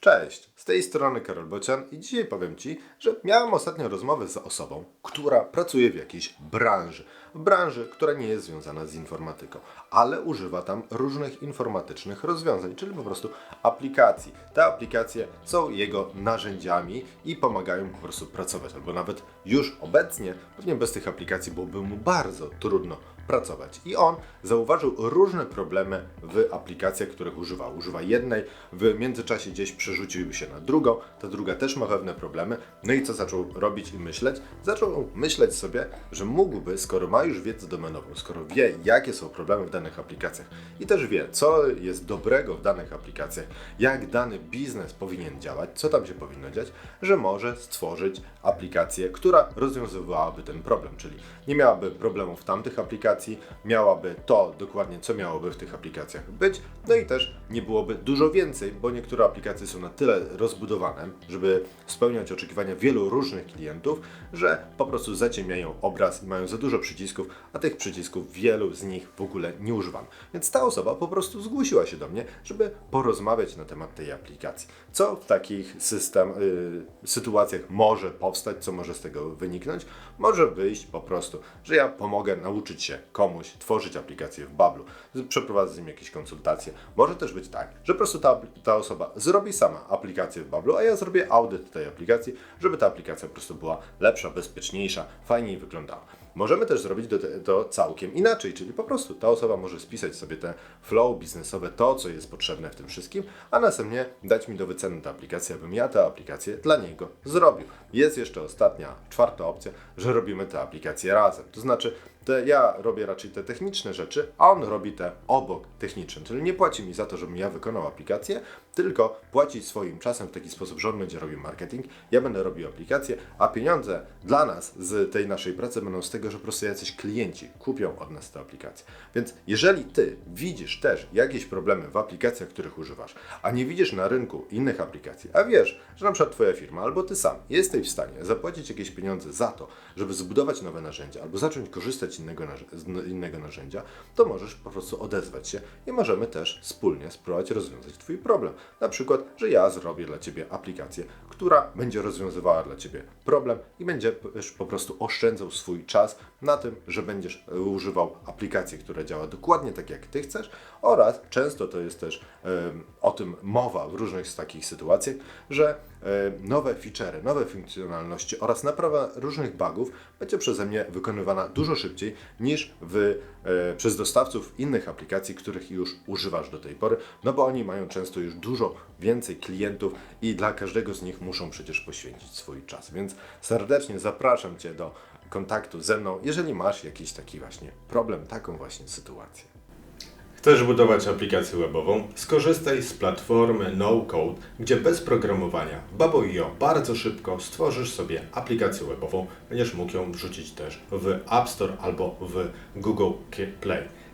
Cześć, z tej strony Karol Bocian i dzisiaj powiem Ci, że miałem ostatnio rozmowę z osobą, która pracuje w jakiejś branży. W branży, która nie jest związana z informatyką, ale używa tam różnych informatycznych rozwiązań, czyli po prostu aplikacji. Te aplikacje są jego narzędziami i pomagają po prostu pracować, albo nawet już obecnie, pewnie bez tych aplikacji byłoby mu bardzo trudno pracować. I on zauważył różne problemy w aplikacjach, których używa. Używa jednej, w międzyczasie gdzieś przerzucił się na drugą, ta druga też ma pewne problemy. No i co zaczął robić i myśleć? Zaczął myśleć sobie, że mógłby, skoro ma już wiedzę domenową, skoro wie, jakie są problemy w danych aplikacjach i też wie, co jest dobrego w danych aplikacjach, jak dany biznes powinien działać, co tam się powinno dziać, że może stworzyć aplikację, która rozwiązywałaby ten problem, czyli nie miałaby problemów tamtych aplikacji, miałaby to dokładnie, co miałoby w tych aplikacjach być, no i też nie byłoby dużo więcej, bo niektóre aplikacje są na tyle rozbudowane, żeby spełniać oczekiwania wielu różnych klientów, że po prostu zaciemniają obraz i mają za dużo przycisków, a tych przycisków wielu z nich w ogóle nie używam. Więc ta osoba po prostu zgłosiła się do mnie, żeby porozmawiać na temat tej aplikacji. Co w takich system, y, sytuacjach może powstać, co może z tego wyniknąć? Może wyjść po prostu, że ja pomogę nauczyć się komuś tworzyć aplikację w Bablu, przeprowadzę z nim jakieś konsultacje. Może też być tak, że po prostu ta, ta osoba zrobi sama aplikację w Bablu, a ja zrobię audyt tej aplikacji, żeby ta aplikacja po prostu była lepsza, bezpieczniejsza, fajniej wyglądała. Możemy też zrobić to, całkiem inaczej, czyli po prostu ta osoba może spisać sobie te flow biznesowe, to co jest potrzebne w tym wszystkim, a następnie dać mi do wyceny tę aplikację, abym ja tę aplikację dla niego zrobił. Jest jeszcze ostatnia, czwarta opcja, że robimy tę aplikację razem. To znaczy, te, ja robię raczej te techniczne rzeczy, a on robi te obok techniczne, czyli nie płaci mi za to, żebym ja wykonał aplikację, tylko płaci swoim czasem w taki sposób, że on będzie robił marketing, ja będę robił aplikację, a pieniądze dla nas z tej naszej pracy będą z tego, że po prostu jacyś klienci kupią od nas tę aplikację. Więc jeżeli ty widzisz też jakieś problemy w aplikacjach, których używasz, a nie widzisz na rynku innych aplikacji, a wiesz, że na przykład twoja firma albo ty sam jesteś w stanie zapłacić jakieś pieniądze za to, żeby zbudować nowe narzędzia albo zacząć korzystać innego, innego narzędzia, to możesz po prostu odezwać się i możemy też wspólnie spróbować rozwiązać twój problem. Na przykład, że ja zrobię dla ciebie aplikację, która będzie rozwiązywała dla ciebie problem i będzie po prostu oszczędzał swój czas na tym, że będziesz używał aplikacji, która działa dokładnie tak, jak ty chcesz oraz często to jest też o tym mowa w różnych takich sytuacjach, że nowe feature'y, nowe funkcjonalności oraz naprawa różnych bugów będzie przeze mnie wykonywana dużo szybciej niż w, e, przez dostawców innych aplikacji, których już używasz do tej pory, no bo oni mają często już dużo więcej klientów i dla każdego z nich muszą przecież poświęcić swój czas. Więc serdecznie zapraszam Cię do kontaktu ze mną, jeżeli masz jakiś taki właśnie problem, taką właśnie sytuację. Chcesz budować aplikację webową? Skorzystaj z platformy No Code, gdzie bez programowania w Babo.io bardzo szybko stworzysz sobie aplikację webową. Będziesz mógł ją wrzucić też w App Store albo w Google Play.